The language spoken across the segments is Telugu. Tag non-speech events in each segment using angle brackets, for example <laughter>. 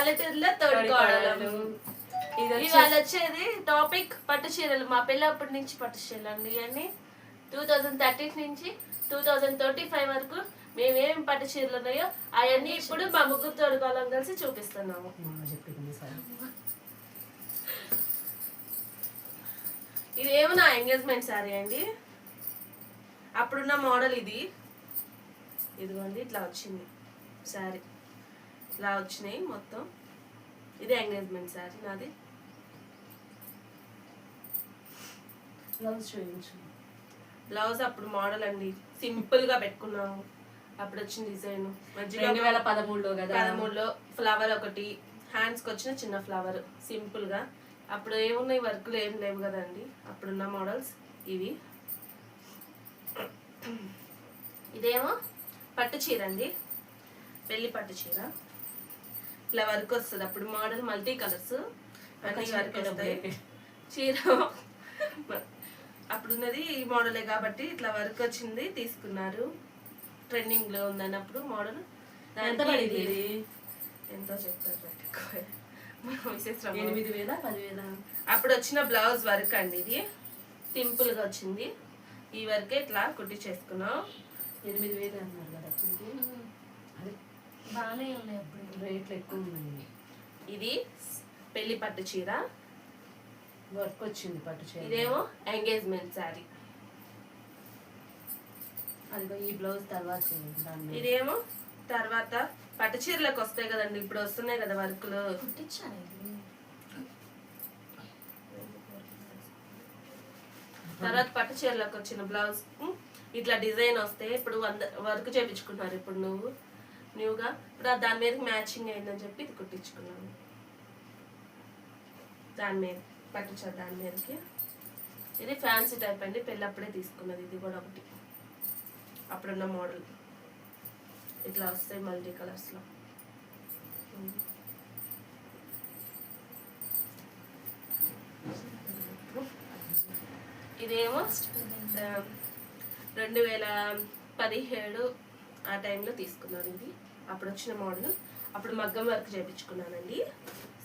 పల్లెటూరులో తోడుకోవడం ఇది వచ్చి- ఇవాళ వచ్చేది టాపిక్ పట్టు చీరలు. మా పిల్లప్పటి నుంచి పట్టు చీరలు అండి ఇవన్నీ టూ థౌజండ్ థర్టీన్ నుంచి టూ థౌజండ్ ట్వంటీ ఫైవ్ వరకు మేమేం పట్టు చీరలు ఉన్నాయో అవన్నీ ఇప్పుడు మా ముగ్గురు తోడుకోవాలం కలిసి చూపిస్తున్నాము. మా చెప్పింది సార్. ఇది ఏమో నా ఎంగేజ్మెంట్ శారీ అండి? అప్పుడున్న మోడల్ ఇది. ఇదిగోండి ఇట్లా వచ్చింది. శారీ ఇట్లా వచ్చినాయి మొత్తం. ఇది ఎంగేజ్మెంట్ శారీ నాది. బ్లౌజ్ చూపించు. బ్లౌజ్ అప్పుడు మోడల్ అండి. సింపుల్గా పెట్టుకున్నాము. అప్పుడు వచ్చిన డిజైన్ మధ్యలో రెండు వేల పదమూడులో కదా? పదమూడులో ఫ్లవర్ ఒకటి. హ్యాండ్స్కి వచ్చిన చిన్న ఫ్లవర్ సింపుల్గా. అప్పుడు ఏమున్నాయి? వర్క్లు ఏం లేవు కదండి. అప్పుడున్న మోడల్స్ ఇవి. ఇదేమో పట్టు చీర అండి. పెళ్ళి పట్టు చీర. ఇట్లా వర్క్ వస్తుంది. అప్పుడు మోడల్ మల్టీ కలర్స్. అన్ని వర్క్ వస్తాయి. చీర అప్పుడున్నది ఈ మోడలే కాబట్టి ఇట్లా వర్క్ వచ్చింది తీసుకున్నారు. ట్రెండింగ్లో ఉందన్నప్పుడు మోడల్. ఎంత చెప్తారు. ఎనిమిది వేల పదివేల? అప్పుడు వచ్చిన బ్లౌజ్ వర్క్ అండి ఇది. సింపుల్గా వచ్చింది. ఈ వర్కే ఇట్లా కుట్టి చేసుకున్నాం. ఎనిమిది వేలు అన్నారు కదా బాగానే ఉన్నాయి అప్పుడు. రేట్లు ఎక్కువ ఉన్నాయి. ఇది పెళ్ళి పట్టు చీర. వర్క్ వచ్చింది పట్టు చీర. ఇదేమో ఎంగేజ్మెంట్ శారీ. అదిగో ఈ బ్లౌజ్ తర్వాత. ఇదేమో తర్వాత పట్టు చీరలకు వస్తాయి కదండి ఇప్పుడు వస్తున్నాయి కదా వర్క్లు. తర్వాత పట్టు చీరలకు వచ్చిన బ్లౌజ్. ఇట్లా డిజైన్ వస్తే ఇప్పుడు వంద వర్క్ చేపించుకున్నారు ఇప్పుడు నువ్వు. న్యూగా ఇప్పుడు దాని మీద మ్యాచింగ్ అయిందని చెప్పి ఇది కుట్టించుకున్నాను. దాని మీద పట్టించారు దాని మీదకి. ఇది ఫ్యాన్సీ టైప్ అండి పెళ్ళప్పుడే తీసుకున్నది. ఇది కూడా ఒకటి. అప్పుడున్న మోడల్. ఇట్లా వస్తాయి మల్టీ కలర్స్లో. ఇదేమో రెండు వేల పదిహేడు ఆ టైంలో తీసుకున్నాను ఇది అప్పుడు వచ్చిన మోడల్. అప్పుడు మగ్గం వర్క్ చేయించుకున్నానండి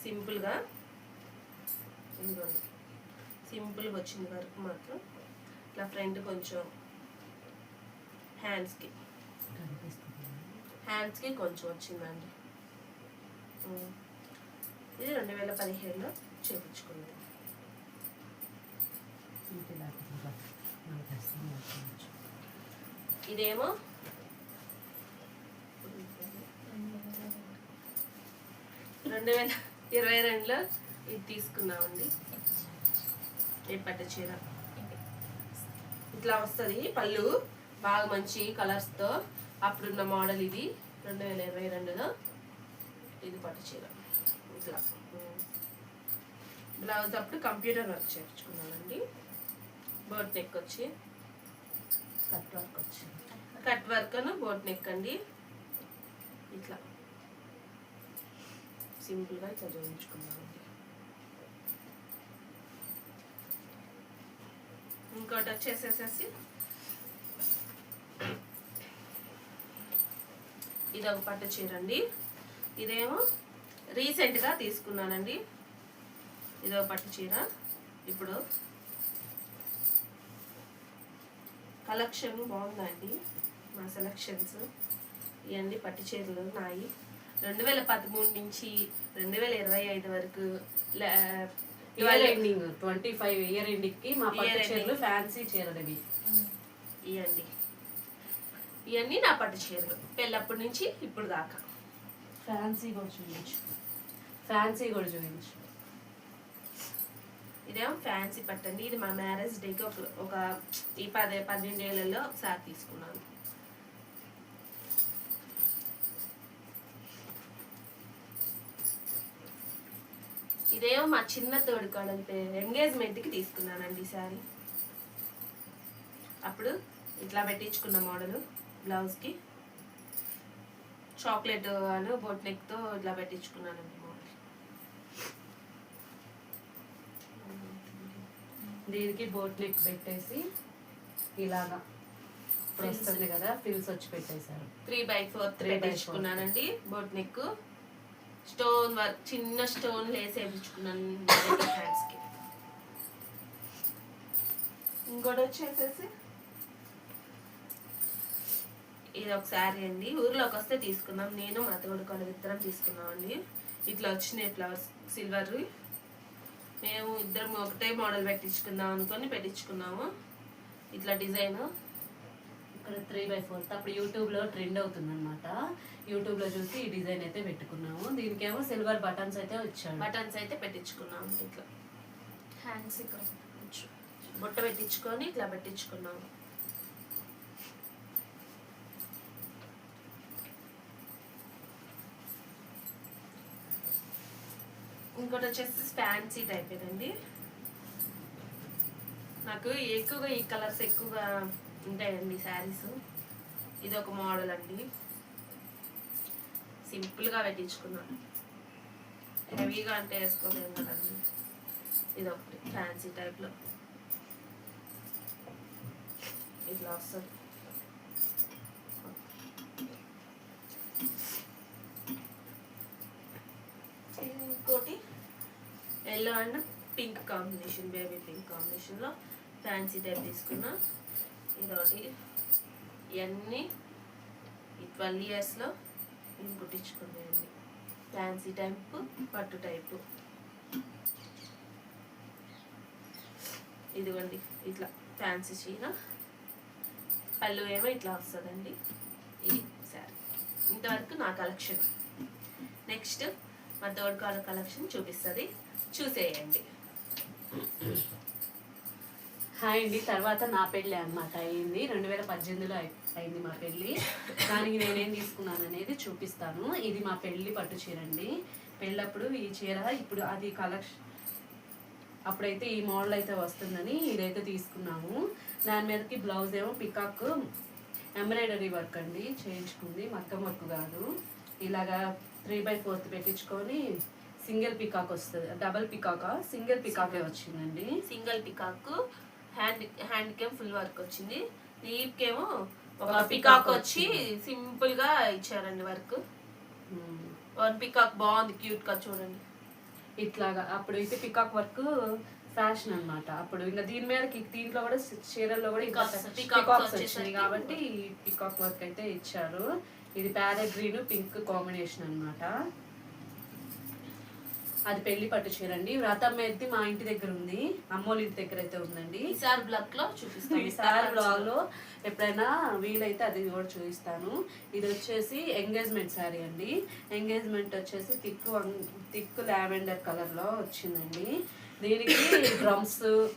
సింపుల్గా. ఇదిగోండి. సింపుల్గా వచ్చింది వర్క్ మాత్రం. ఇట్లా ఫ్రంట్ కొంచెం హ్యాండ్స్కి. హ్యాండ్స్కి కొంచెం వచ్చిందండి. ఇది రెండు వేల పదిహేడులో చేయించుకున్నాను ఇదేమో రెండు వేల ఇరవై రెండులో ఇది తీసుకున్నామండి ఈ పట్టు చీర. ఇట్లా వస్తుంది. పళ్ళు బాగా మంచి కలర్స్తో అప్పుడున్న మోడల్ ఇది. రెండు వేల ఇరవై రెండులో ఇది పట్టు చీర. ఇట్లా. బ్లౌజ్ అప్పుడు కంప్యూటర్ వర్క్ చేర్చుకున్నానండి బోట్ నెక్ వచ్చి. కట్ వర్క్ వచ్చి. కట్ వర్క్ను బోట్ నెక్ అండి. ఇట్లా. సింపుల్గా చదివించుకున్నాను. ఇంకోటి వచ్చేసేసేసి ఇది ఒక పట్టు చీర అండి ఇదేమో రీసెంట్గా తీసుకున్నానండి. ఇది ఒక పట్టు చీర. ఇప్పుడు కలెక్షన్ బాగుందండి. మా సెలక్షన్స్ ఇవన్నీ పట్టు చీరలు ఉన్నాయి. రెండు వేల పదమూడు నుంచి రెండు వేల ఇరవై ఐదు వరకు year ending twenty five year ఎండింగ్కి మా పట్టు చీరలు ఫ్యాన్సీ చీరలు ఇవి ఇవన్నీ ఇవన్నీ నా పట్టు చీరలు. పెళ్ళప్పటి నుంచి ఇప్పుడు దాకా. ఫ్యాన్సీ కూడా చూపించు. ఫ్యాన్సీ కూడా చూపించు. ఇదేమో ఫ్యాన్సీ పట్టు అండి. ఇది మా మ్యారేజ్ డేకి ఒక ఒక ఈ పదే పన్నెండు ఏళ్ళలో ఒకసారి తీసుకున్నాను. ఇదేమో మా చిన్న తోడుకోడలి ఎంగేజ్మెంట్కి తీసుకున్నానండి సారీ. అప్పుడు ఇట్లా పెట్టించుకున్న మోడల్ బ్లౌజ్కి. చాక్లెట్ అని బోట్ నెక్తో ఇట్లా పెట్టించుకున్నానండి మోడల్. దీనికి బోట్ నెక్ పెట్టేసి ఇలాగా ఇప్పుడు వస్తుంది కదా ఫిల్స్ వచ్చి పెట్టేశారు. Three by four four. పెట్టించుకున్నానండి బోట్ నెక్ స్టోన్ వర్క్ చిన్న స్టోన్ లేసి వేయించుకున్నాను హ్యాండ్స్కి ఇంకోటి వచ్చేసేసి? ఇది ఒక శారీ అండి. ఊర్లోకి వస్తే తీసుకున్నాం నేను మా తోడు కొడుకు ఇద్దరం తీసుకున్నాం అండి ఇట్లా వచ్చినాయి ఫ్లవర్స్ సిల్వర్. మేము ఇద్దరం ఒకటే మోడల్ పెట్టించుకుందాం అనుకొని పెట్టించుకున్నాము. ఇట్లా డిజైన్. ఇక్కడ త్రీ బై ఫోర్త్ అప్పుడు యూట్యూబ్లో ట్రెండ్ అవుతుంది అనమాట యూట్యూబ్లో చూసి ఈ డిజైన్ అయితే పెట్టుకున్నాము. దీనికేమో సిల్వర్ బటన్స్ అయితే వచ్చాడు బటన్స్ అయితే పెట్టించుకున్నాము ఇట్లా హ్యాండ్స్ ఇక్కడ. బుట్ట పెట్టించుకొని ఇట్లా పెట్టించుకున్నాము. ఇంకోటి వచ్చేసి ఫ్యాన్సీ టైప్ ఏనండి నాకు ఎక్కువగా ఈ కలర్స్ ఎక్కువగా ఉంటాయండి శారీస్ ఇది ఒక మోడల్ అండి. సింపుల్గా పెట్టించుకున్నాను. హెవీగా అంటే వేసుకోలేము కదండి. ఇది ఒకటి ఫ్యాన్సీ టైప్లో ఇట్లా వస్తుంది. ఇంకోటి yellow and pink combination baby pink కాంబినేషన్లో ఫ్యాన్సీ టైప్ తీసుకున్నా. ఇదొకటి ఇవన్నీ ఈ ట్వెల్వ్ ఇయర్స్లో నేను కుట్టించుకున్నాయండి ఫ్యాన్సీ టైపు పట్టు టైపు ఇదిగోండి ఇట్లా ఫ్యాన్సీ చీర. పళ్ళు ఏమో ఇట్లా వస్తుందండి. ఇది శారీ. ఇంతవరకు నా కలెక్షన్. నెక్స్ట్ మా తోడుకాల కలెక్షన్ చూపిస్తుంది. చూసేయండి. హాయ్ అండి. తర్వాత నా పెళ్ళి అన్నమాట అయింది. రెండు వేల పద్దెనిమిదిలో అయింది మా పెళ్ళి. దానికి నేనేం తీసుకున్నాను అనేది చూపిస్తాను. ఇది మా పెళ్ళి పట్టు చీర అండి పెళ్ళప్పుడు ఈ చీర ఇప్పుడు అది కలెక్షన్ అప్పుడైతే ఈ మోడల్ అయితే వస్తుందని ఇదైతే తీసుకున్నాము. దాని మీదకి బ్లౌజ్ ఏమో పికాక్ ఎంబ్రాయిడరీ వర్క్ అండి. చేయించుకుంది. మక్కం వర్క్ కాదు. ఇలాగా త్రీ బై ఫోర్త్ పెట్టించుకొని సింగిల్ పికాక్ వస్తుంది. డబల్ పికాకా? సింగిల్ పికాకే వచ్చిందండి. Single peacock. హ్యాండ్ హ్యాండ్కేమో ఫుల్ వర్క్ వచ్చింది. లీవ్కేమో ఒక ఒక పికాక్ వచ్చి సింపుల్గా ఇచ్చారండి వర్క్. వన్ పికాక్ బాగుంది క్యూట్గా చూడండి. ఇట్లాగా అప్పుడు అయితే పికాక్ వర్క్ ఫ్యాషన్ అన్నమాట. అప్పుడు ఇంకా దీని మీద దీంట్లో కూడా చీరల్లో కూడా ఇంకా పికాక్స్ కాబట్టి పికాక్ వర్క్ అయితే ఇచ్చారు. ఇది ప్యారెట్ గ్రీన్ పింక్ కాంబినేషన్ అన్నమాట. అది పెళ్ళి పట్టు చీర అండి. వ్రతం అయితే మా ఇంటి దగ్గర ఉంది. అమ్మోళ్ళ ఇంటి దగ్గర అయితే ఉందండి. ఈసారి బ్లాక్లో చూపిస్తాను. ఈసారి బ్లాగ్లో ఎప్పుడైనా వీలైతే అది కూడా చూపిస్తాను. ఇది వచ్చేసి ఎంగేజ్మెంట్ శారీ అండి. ఎంగేజ్మెంట్ వచ్చేసి థిక్ థిక్ లావెండర్ కలర్లో వచ్చిందండి. దీనికి డ్రమ్స్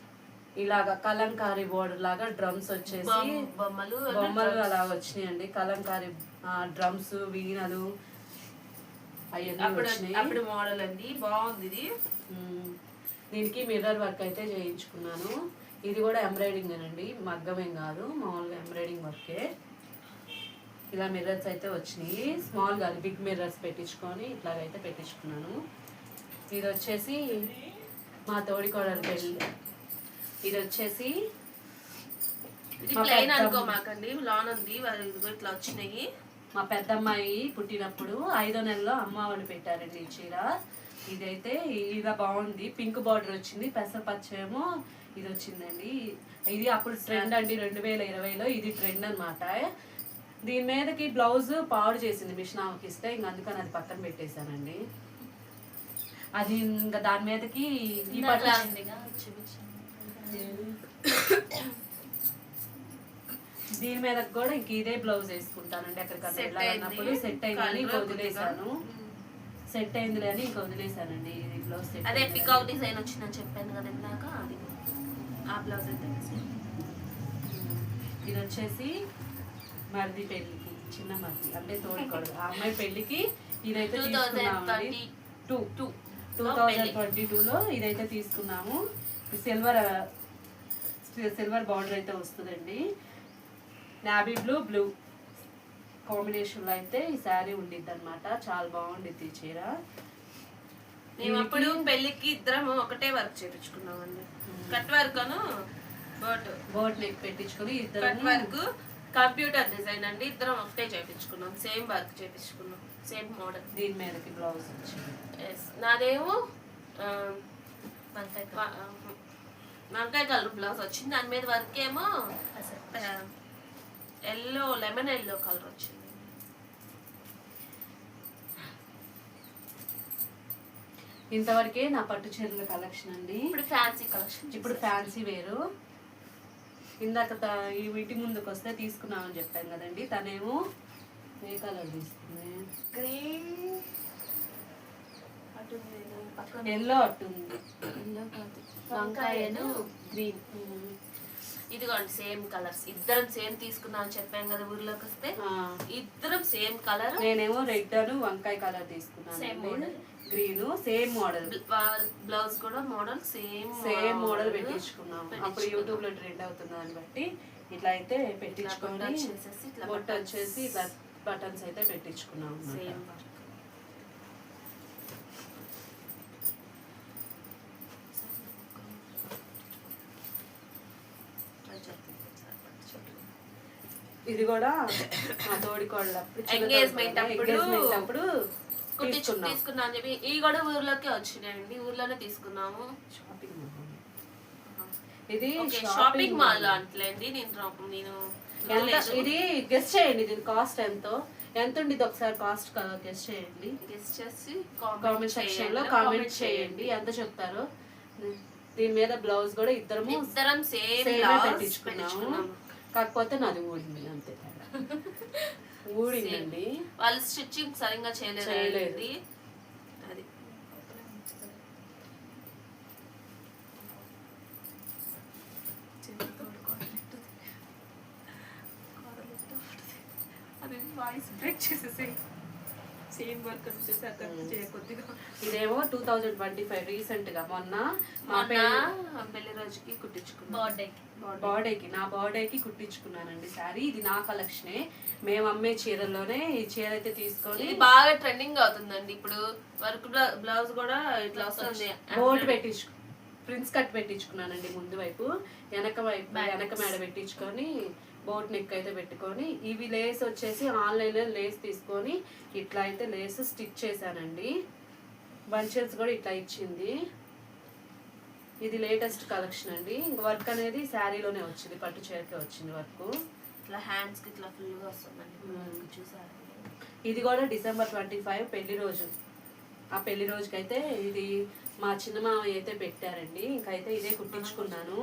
ఇలాగా కలంకారీ బోర్డర్ లాగా డ్రమ్స్ వచ్చేసి బొమ్మ- బొమ్మలు బొమ్మలు అలా వచ్చినాయండి. కలంకారీ డ్రమ్స్ వీణలు అప్పుడు మోడల్ అండి బాగుంది ఇది. దీనికి మిర్రర్ వర్క్ అయితే చేయించుకున్నాను. ఇది కూడా ఎంబ్రాయిడింగ్ అండి మగ్గమేం కాదు మామూలుగా ఎంబ్రాయిడింగ్ వర్కే ఇలా మిర్రర్స్ అయితే వచ్చినాయి. స్మాల్ కాదు బిగ్ మిర్రర్స్ పెట్టించుకొని ఇట్లాగైతే పెట్టించుకున్నాను. ఇది వచ్చేసి మా తోడి కోడలు పెళ్ళి. ఇది వచ్చేసి ఇది ప్లెయిన్ పెద్ద- అనుకో మాకండి లాన్ ఉంది ఇట్లా వచ్చినాయి. మా పెద్దమ్మాయి పుట్టినప్పుడు ఐదో నెలలో అమ్మవారిని పెట్టారండి ఈ చీర. ఇదైతే ఇలా బాగుంది. పింక్ బార్డర్ వచ్చింది. పెసరపచ్చ ఏమో ఇది వచ్చిందండి. ఇది అప్పుడు ట్రెండ్ అండి రెండు వేల ఇరవైలో. ఇది ట్రెండ్ అన్నమాట. దీని మీదకి బ్లౌజ్ పాడు చేసింది మిషన్ ఆమెకి ఇస్తే. ఇంక అందుకని అది పక్కన పెట్టేశానండి. అది ఇంకా దాని మీదకి ఈ దీని మీద కూడా ఇంక ఇదే బ్లౌజ్ వేసుకుంటానండి ఎక్కడికన్నా వెళ్ళాలన్నప్పుడు. అయింది. సెట్ అయిందని ఇంక వదిలేసాను సెట్ అయింది అని ఇంక వదిలేసానండి ఇది బ్లౌజ్ సెట్ అదే పికాక్ డిజైన్ వచ్చిందని చెప్పాను కదా ఇందాక అది. ఆ బ్లౌజ్ అయితే. ఇది వచ్చేసి మరిది పెళ్ళికి చిన్న మరిది అంటే తోడుకోడు ఆ అమ్మాయి పెళ్ళికి ఇదైతే 2022 two two two thousand. Twenty టూలో ఇదైతే తీసుకున్నాము. సిల్వర్ సిల్వర్ బార్డర్ అయితే వస్తుందండి. నాబీ బ్లూ బ్లూ కాంబినేషన్లో అయితే ఈ శారీ ఉండిద్ది అనమాట చాలా బాగుండిద్ది ఈ చీర. మేము అప్పుడు పెళ్ళికి ఇద్దరం ఒకటే వర్క్ చేపించుకున్నామండి. కట్ వర్క్ అను బోట్ బోట్ నెక్ పెట్టించుకొని కట్ ఇద్దరు వర్క్ కంప్యూటర్ డిజైన్ అండి. ఇద్దరం ఒకటే చేపించుకున్నాం. సేమ్ వర్క్ చేపించుకున్నాం. సేమ్ మోడల్ దీని మీదకి బ్లౌజ్ వచ్చింది. ఎస్ నాదేమో వంకాయ వంకాయ కలర్ బ్లౌజ్ వచ్చింది. దాని మీద వర్క్ ఏమో ఎల్లో లెమన్ ఎల్లో కలర్ వచ్చింది. ఇంతవరకే నా పట్టు చీరల కలెక్షన్ అండి. ఇప్పుడు ఫ్యాన్సీ కలెక్షన్ ఇప్పుడు ఫ్యాన్సీ వేరు. ఇందాక ఈ వీటి ముందుకు వస్తే తీసుకున్నామని చెప్పాను కదండి. తనేమో ఏ కలర్ తీసుకుంది? గ్రీన్. ఎల్లో అట్టుంది. ఎల్లో కాదు వంకాయను. గ్రీన్. ఇదిగోండి సేమ్ కలర్స్. ఇద్దరం సేమ్ తీసుకుందాం అని చెప్పాం కదా ఊర్లోకి వస్తే. ఇద్దరం సేమ్ కలర్. నేనేమో రెడ్ అను వంకాయ కలర్ తీసుకున్నాను Same model. Green same model. Blouse కూడా మోడల్ సేమ్ సేమ్ మోడల్. పెట్టించుకున్నాం. అప్పుడు యూట్యూబ్లో ట్రెండ్ అవుతుంది దాన్ని బట్టి ఇట్లా అయితే ఇట్లా బొట్ట. వచ్చేసి ఇట్లా బటన్స్ అయితే పెట్టించుకున్నాం. సేమ్ వర్క్ ఇది కూడా మా తోడి కోళ్ళప్పుడు Engagement అప్పుడు తీసుకున్నాం. తీసుకున్నాం అని చెప్పి ఇవి కూడా ఊర్లోకే వచ్చినాయండి. ఊర్లోనే తీసుకున్నాము. షాపింగ్. ఇది షాపింగ్ మాల్. అంటలేండి. నేను నేను. ఇది గెస్ట్ చేయండి దీని కాస్ట్ ఎంతో? ఎంత ఉండేది ఒకసారి కాస్ట్ గెస్ట్ చేయండి? గెస్ట్ చేసి కామెంట్ సెక్షన్లో కామెంట్ చేయండి. ఎంత చెప్తారో? దీని మీద బ్లౌజ్ కూడా ఇద్దరము ఇద్దరం సేమ్ పెట్టించుకున్నాము. కాకపోతే నాది ఊడింది అంతే. <laughs> ఊడిందండి వాళ్ళు స్టిచ్చింగ్ సరిగ్గా చేయలేదు. అది. <laughs> అది వాయిస్ బ్రేక్ చేసేసి సేమ్ వర్క్ వచ్చేసి అక్కడ చేయకొద్దిగా ఇదేమో టూ థౌజండ్ ట్వంటీ ఫైవ్ రీసెంట్గా మొన్న మా పెళ్ళి రోజుకి కుట్టించుకున్నాం. బర్త్డేకి బర్త్డేకి నా బర్త్డేకి కుట్టించుకున్నానండి సారీ ఇది నా కలెక్షనే. మేము అమ్మే చీరల్లోనే ఈ చీర అయితే తీసుకొని ఇది బాగా ట్రెండింగ్ అవుతుందండి. ఇప్పుడు వర్క్ బ్లౌజ్ కూడా ఇట్లా వస్తుంది. బోట్ పెట్టించు ప్రిన్స్ కట్ పెట్టించుకున్నానండి ముందు వైపు. వెనక వైపు వెనక మేడ పెట్టించుకొని బోట్ నెక్ అయితే పెట్టుకొని ఇవి లేస్ వచ్చేసి ఆన్లైన్లో లేస్ తీసుకొని ఇట్లా అయితే లేస్ స్టిచ్ చేశానండి. బంచెస్ కూడా ఇట్లా ఇచ్చింది. ఇది లేటెస్ట్ కలెక్షన్ అండి. వర్క్ అనేది శారీలోనే వచ్చింది పట్టు చీరకే వచ్చింది వర్క్. ఇట్లా హ్యాండ్స్కి ఇట్లా ఫుల్గా వస్తుందండి. చూసారు? ఇది కూడా డిసెంబర్ ట్వంటీ ఫైవ్ పెళ్ళి రోజు. ఆ పెళ్ళి రోజుకైతే ఇది మా చిన్న మామయ్య అయితే పెట్టారండి. ఇంకైతే ఇదే కుట్టించుకున్నాను.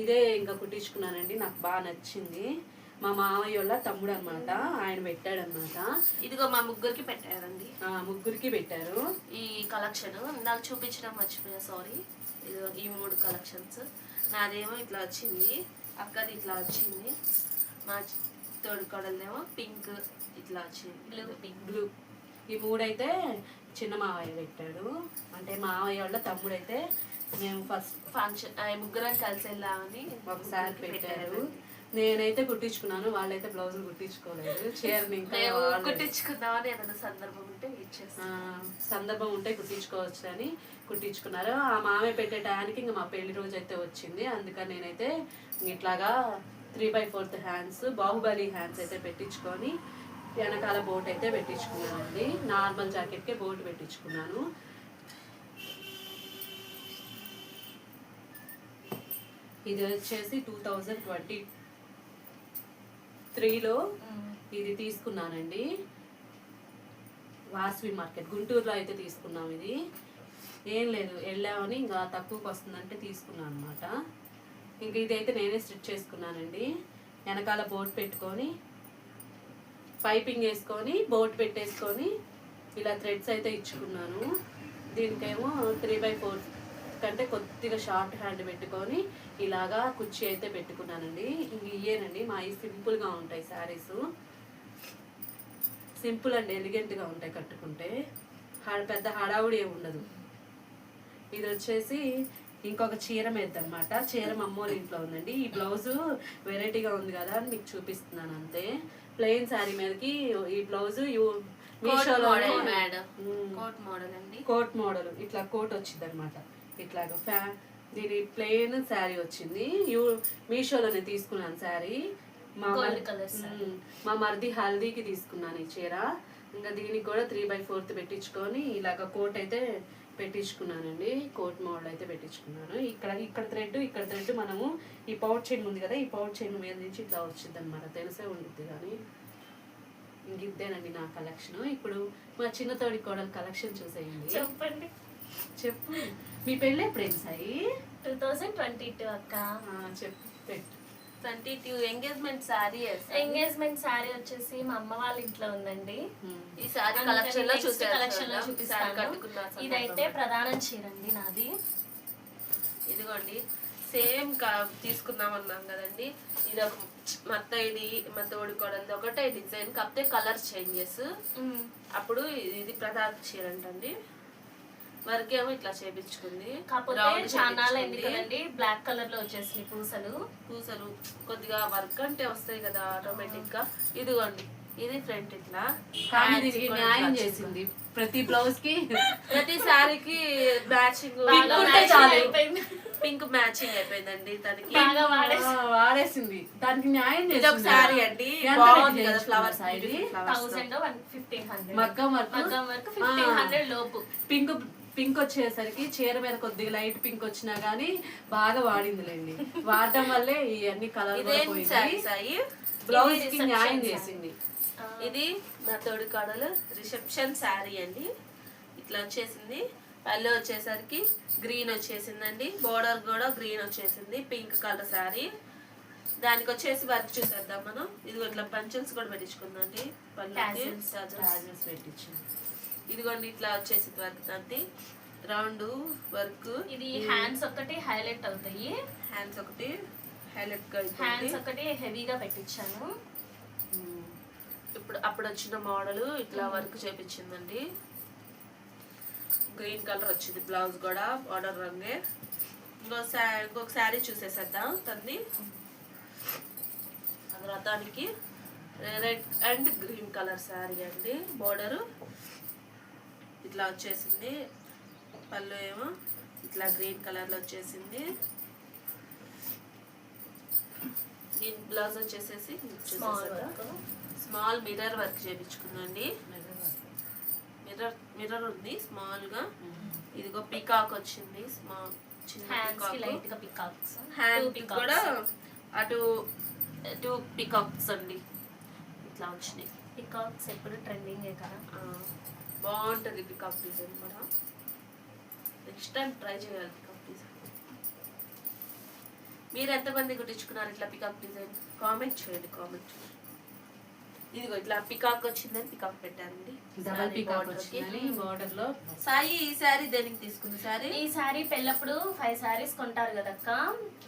ఇదే ఇంకా కుట్టించుకున్నానండి. నాకు బాగా నచ్చింది. మా మామయ్య వాళ్ళ తమ్ముడు అనమాట ఆయన పెట్టాడనమాట ఇదిగో మా ముగ్గురికి పెట్టారండి. ముగ్గురికి పెట్టారు. ఈ కలెక్షన్ నాకు చూపించడం మర్చిపోయా సారీ. ఇదిగో ఈ మూడు కలెక్షన్స్. నాదేమో ఇట్లా వచ్చింది. అక్కది ఇట్లా వచ్చింది. మా తోడు కోడలేమో పింక్ ఇట్లా వచ్చింది. Blue pink. బ్లూ ఈ మూడైతే చిన్న మావయ్య పెట్టాడు. అంటే మావయ్య వాళ్ళ తమ్ముడైతే మేము ఫస్ట్ ఫంక్షన్ ముగ్గురం కలిసి వెళ్ళామని ఒకసారి పెట్టారు. నేనైతే కుట్టించుకున్నాను వాళ్ళైతే బ్లౌజులు కుట్టించుకోలేదు. చీరని ఇంకా మేము. కుట్టించుకుందామని ఏదైనా సందర్భం ఉంటే సందర్భం ఉంటే కుట్టించుకోవచ్చు అని కుట్టించుకున్నారు. ఆ మామయ్య పెట్టే టయానికి ఇంకా మా పెళ్ళి రోజు అయితే వచ్చింది. అందుకని నేనైతే ఇట్లాగా three by fourth hands Baahubali hands అయితే పెట్టించుకొని వెనకాల బోట్ అయితే పెట్టించుకున్నానండి. Normal జాకెట్కే boat పెట్టించుకున్నాను. ఇది వచ్చేసి టూ థౌజండ్ ట్వంటీ త్రీలో ఇది తీసుకున్నానండి. వాస్వి మార్కెట్ గుంటూరులో అయితే తీసుకున్నాం ఇది. ఏం లేదు వెళ్ళామని ఇంకా తక్కువకి వస్తుందంటే తీసుకున్నాను అనమాట ఇంక ఇదైతే నేనే స్టిచ్ చేసుకున్నానండి. వెనకాల బోట్ పెట్టుకొని పైపింగ్ వేసుకొని బోట్ పెట్టేసుకొని ఇలా థ్రెడ్స్ అయితే ఇచ్చుకున్నాను. దీనికేమో త్రీ బై ఫోర్ కంటే కొద్దిగా షార్ట్ హ్యాండ్ పెట్టుకొని ఇలాగా కుర్చీ అయితే పెట్టుకున్నానండి. ఇంక ఇయ్యేనండి. మా సింపుల్గా ఉంటాయి శారీస్. సింపుల్ అండ్ ఎలిగెంట్గా ఉంటాయి కట్టుకుంటే. పెద్ద హడావుడి ఏమి ఉండదు. ఇది వచ్చేసి ఇంకొక చీర మీద అనమాట చీర మా అమ్మోళ్ళ ఇంట్లో ఉందండి. ఈ బ్లౌజ్ వెరైటీగా ఉంది కదా అని మీకు చూపిస్తున్నాను అంతే. ప్లెయిన్ శారీ మీదకి ఈ బ్లౌజ్ మీషోలో మోడల్ మేడం. కోట్ మోడల్ అండి. Coat model. ఇట్లా కోట్ వచ్చింది అనమాట ఇట్లాగా ఫ్యా దీని ప్లెయిన్ శారీ వచ్చింది. యూ మీషోలోనే తీసుకున్నాను శారీ మా. మా మరిది హల్దీకి తీసుకున్నాను ఈ చీర. ఇంకా దీనికి కూడా త్రీ బై ఫోర్త్ పెట్టించుకొని ఇలాగ కోట్ అయితే పెట్టించుకున్నానండి. కోట్ మోడల్ అయితే పెట్టించుకున్నాను. ఇక్కడ ఇక్కడ థ్రెడ్ ఇక్కడ థ్రెడ్ మనము ఈ పౌడ్ చైన్ ఉంది కదా ఈ పౌడ్ చైన్ మీద నుంచి ఇట్లా వచ్చింది అనమాట తెలిసే ఉంటుంది కానీ. ఇంక ఇదేనండి నా కలెక్షన్ ఇప్పుడు మా చిన్న తోడి కోడల కలెక్షన్ చూసేయండి. చెప్పండి. చెప్పు. మీ పెళ్ళి ఎప్పుడైంది Sai? Two thousand twenty two అక్క. ఆ, చెప్పు పెట్టు. Twenty two engagement sari engagement sari వచ్చేసి మా అమ్మ వాళ్ళ ఇంట్లో ఉందండి. ఈ శారీ అందుకని కలెక్షన్లో collection లో చూపిస్తాను. ఇదైతే ప్రధాన చీర అండి నాది. ఇదిగోండి సేమ్ తీసుకుందాం అన్నాం కదండి. ఇది ఒక మొత్తం ఇది మొత్తం ఓడికోవడం ఒకటే డిజైన్ కాకపోతే కలర్ చేంజెస్. అప్పుడు ఇది- ఇది ప్రధాన చీర అంటండి. వరకేమో ఇట్లా చేపించుకుంది. కాకపోతే చాలా అయింది. కదండి బ్లాక్ కలర్లో వచ్చేసినాయి పూసలు. పూసలు కొద్దిగా వర్క్ అంటే వస్తాయి కదా ఆటోమేటిక్గా. ఇదిగోండి. ఇది ఫ్రంట్ ఇట్లా. దీనికి న్యాయం చేసింది. ప్రతి బ్లౌజ్కి ప్రతి సారీకి మ్యాచింగ్. పింక్ మ్యాచింగ్ అయిపోయిందండి. ఆ, వాడేసింది. దానికి న్యాయం ఇది ఒక సారీ అండి. ఎంత బాగుంది పెట్టి కదా ఫ్లవర్స్ చేయించుకున్నారు sari? Thousand one fifteen hundred మగ్గం వర్క్? మగ్గం వరకు ఫిఫ్టీన్. హండ్రెడ్ లోపు. పింక్ పింక్ వచ్చేసరికి చీర మీద కొద్దిగా లైట్ పింక్ వచ్చినా గానీ బాగా వాడిందిలేండి. వాడటం వల్లే ఈ అన్ని కలర్ బ్లౌజ్కి న్యాయం. చేసింది. ఇది నా తోడి కాడలు రిసెప్షన్ శారీ అండి. ఇట్లా వచ్చేసింది. పళ్ళు వచ్చేసరికి గ్రీన్ వచ్చేసిందండి. బోర్డర్ కూడా గ్రీన్ వచ్చేసింది పింక్ కలర్ శారీ దానికి వచ్చేసి వర్క్ చూసేద్దాం మనం. ఇది ఇట్లా పంచల్స్ కూడా పెట్టించుకుందండి పళ్ళుకి. Tassels. ఇదిగోండి ఇట్లా వచ్చేసి వర్క్ అండి రౌండ్ వర్క్. ఇది హ్యాండ్స్ ఒక్కటి హైలైట్ అవుతాయి. హ్యాండ్స్ ఒకటి హైలైట్గా హ్యాండ్స్. ఒకటి హెవీగా పెట్టించాను. ఇప్పుడు అప్పుడు వచ్చిన మోడల్ ఇట్లా వర్క్ చేపించిందండి. గ్రీన్ కలర్ వచ్చింది బ్లౌజ్ కూడా బార్డర్ రంగే. ఇంకో ఇంకొక శారీ చూసేసేద్దాం తంది రథానికి red and green colour sari అండి బోర్డరు. ఇట్లా వచ్చేసింది. పళ్ళు ఏమో ఇట్లా గ్రీన్ కలర్లో వచ్చేసింది. దీని బ్లౌజ్ వచ్చేసేసి స్మాల్ మిర్రర్ వర్క్ చేయించుకుందండి మిర్రర్ మిర్రర్ ఉంది స్మాల్గా. ఇదిగో పికాక్ వచ్చింది స్మాల్ చిన్న పికాక్స్ హ్యాండ్ కూడా అటు టూ పికాక్స్ అండి. ఇట్లా వచ్చినాయి. పికాక్స్ ఎప్పుడు ట్రెండింగ్ కదా. బాగుంటుంది పికాక్ డిజైన్ కూడా. నెక్స్ట్ టైం ట్రై చేయాలి పికాక్ డిజైన్ మీరు ఎంతమంది కుట్టించుకున్నారు ఇట్లా పికాక్ డిజైన్ కామెంట్ చేయండి కామెంట్ ఇదిగో ఇట్లా పికాక్ వచ్చిందని పికాక్ పెట్టారండి. డబల్ పికాక్ బోర్డర్లో సాయి ఈ శారీ దేనికి తీసుకుంది? సారీ ఈ సారీ పెళ్ళప్పుడు ఫైవ్ సారీస్ కొంటారు కదక్క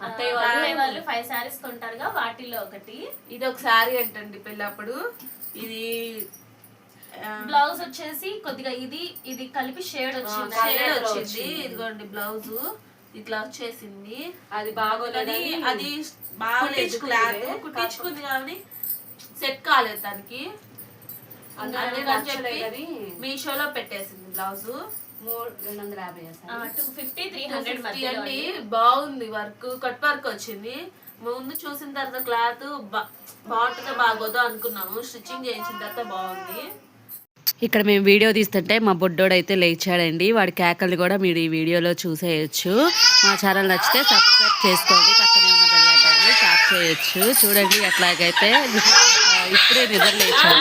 అత్తయ్య వాళ్ళు- వాళ్ళు ఫైవ్ సారీస్ కొంటారుగా వాటిలో ఒకటి. ఇది ఒక శారీ అంటండి పెళ్ళప్పుడు. ఇది బ్లౌజ్ వచ్చేసి కొద్దిగా ఇది ఇది కలిపి షేడ్ వచ్చింది. షేడ్ వచ్చింది. ఇదిగోండి బ్లౌజ్. ఇట్లా వచ్చేసింది. అది కానీ బాగోలేదని అది బాగలేదు కుట్టించుకుంది. క్లాత్ కుట్టించుకుంది కానీ సెట్ కాలేదు దానికి. అందుకని చెప్పి మీషోలో పెట్టేసింది బ్లౌజ్. మూడు రెండు వందల యాభై వేసాను. టూ ఫిఫ్టీ త్రీ హండ్రెడ్ మధ్యలో అండి. అండి. బాగుంది వర్క్. కట్ వర్క్ వచ్చింది. ముందు చూసిన తర్వాత క్లాత్ బాగుంటుందో బాగోదో అనుకున్నాము. స్టిచ్చింగ్ చేయించిన తర్వాత బాగుంది. ఇక్కడ మేము వీడియో తీస్తుంటే మా బొడ్డోడు అయితే లేచాడండి. వాడి కేకలు కూడా మీరు ఈ వీడియోలో చూసేయచ్చు. మా ఛానల్ నచ్చితే సబ్స్క్రైబ్ చేసుకోండి. పక్కనే ఉన్న బెల్ ఐకాన్ని ట్యాప్ చేయొచ్చు. చూడండి ఎట్లాగైతే ఇప్పుడే నిద్ర లేచాడు.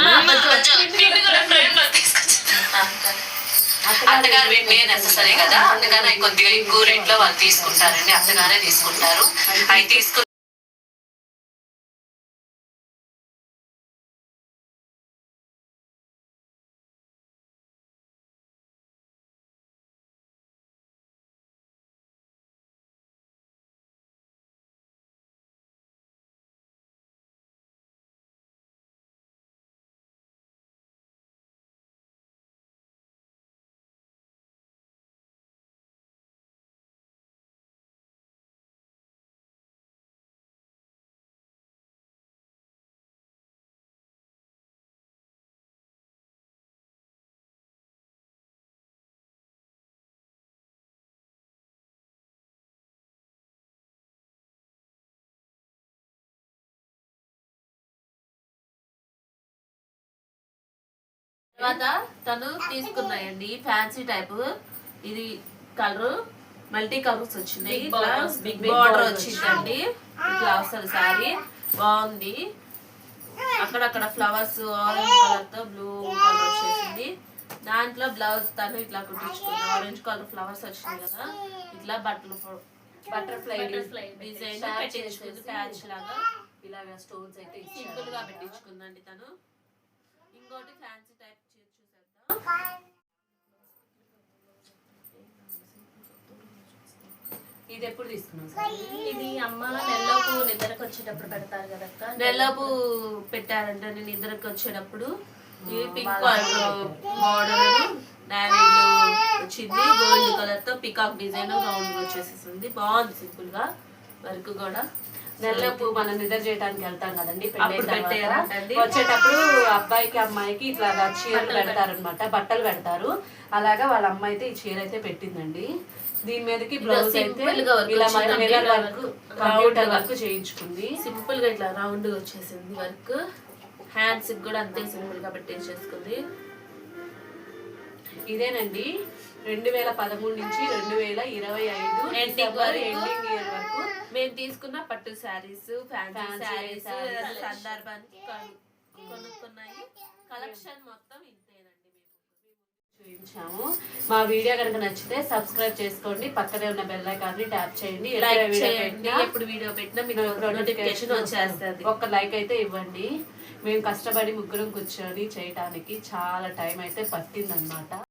అత్తగారు వీటిని నెససరీ కదా. అందుకని కొద్దిగా ఎక్కువ రేట్లో వాళ్ళు తీసుకుంటారండి. అత్తగారే తీసుకుంటారు. అవి తీసుకుని తర్వాత తను తీసుకున్నాయండి ఫ్యాన్సీ టైప్ ఇది కలర్ మల్టీ కలర్స్ వచ్చినాయి. ఇట్లా. బిగ్ బార్డర్ వచ్చిందండి. ఇట్లా వస్తుంది శారీ బాగుంది. అక్కడక్కడ ఫ్లవర్స్ ఆరెంజ్ కలర్తో బ్లూ కలర్ వచ్చేసింది. దాంట్లో బ్లౌజ్ తను ఇట్లా కుట్టించుకుంది ఆరెంజ్ కలర్ ఫ్లవర్స్ వచ్చినాయి కదా. ఇట్లా బట్టలు బటర్ఫ్లై డిజైన్ పెట్టించుకుంది ప్యాచ్ లాగా ఇలాగా స్టోన్స్ అయితే సింపుల్గా పెట్టించుకుందండి తను. ఇంకోటి ఫ్యాన్సీ టైప్ ఇది ఎప్పుడు తీసుకున్నాం ఇది అమ్మ నెలలోపు నిద్రకు వచ్చేటప్పుడు పెడతారు కదక్క. నెలపు పెట్టారంట నేను ఇద్దరికి వచ్చేటప్పుడు. ఈ పింక్ నావీ బ్లూ వచ్చింది గోల్డ్ కలర్తో పికాక్ డిజైన్ రౌండ్ వచ్చేసేసింది. బాగుంది సింపుల్గా. వర్క్ కూడా. నెలలోపు మనం నిద్ర చేయడానికి వెళ్తాం కదండి పెళ్ళైన తర్వాత. వచ్చేటప్పుడు అబ్బాయికి అమ్మాయికి ఇట్లా చీరలు పెడతారు. అనమాట బట్టలు పెడతారు. అలాగా వాళ్ళ అమ్మ అయితే ఈ చీర అయితే పెట్టిందండి. దీని మీదకి బ్లౌజ్ అయితే ఇలా. Mirror work. కంప్యూటర్ వర్క్ చేయించుకుంది. సింపుల్గా ఇట్లా రౌండ్గా వచ్చేసింది వర్క్. హ్యాండ్స్ కూడా అంతే సింపుల్గా పెట్టేసేసుకుంది. ఇదేనండి. రెండు వేల పదమూడు నుంచి రెండు వేల ఇరవై ఐదు వరకు. ఎండింగ్ ఇయర్ వరకు. మేము తీసుకున్న పట్టు శారీస్ ఫ్యాన్సీ శారీస్. సందర్భానికి కొను- కొనుక్కున్నాయి. కలెక్షన్ మొత్తం ఇంతేనండి మేము. చూపించాము. మా వీడియో కనుక నచ్చితే సబ్స్క్రైబ్ చేసుకోండి. పక్కనే ఉన్న బెల్ ఐకాన్ని ట్యాప్ చేయండి. ఎప్పుడు లైక్ వీడియో చేయండి. పెట్టినా ఎప్పుడు వీడియో పెట్టినా మీకు నోటిఫికేషన్ వచ్చేస్తుంది. ఒక్క లైక్ అయితే ఇవ్వండి. మేము కష్టపడి ముగ్గురం కూర్చొని చేయటానికి చాలా టైం అయితే పట్టిందనమాట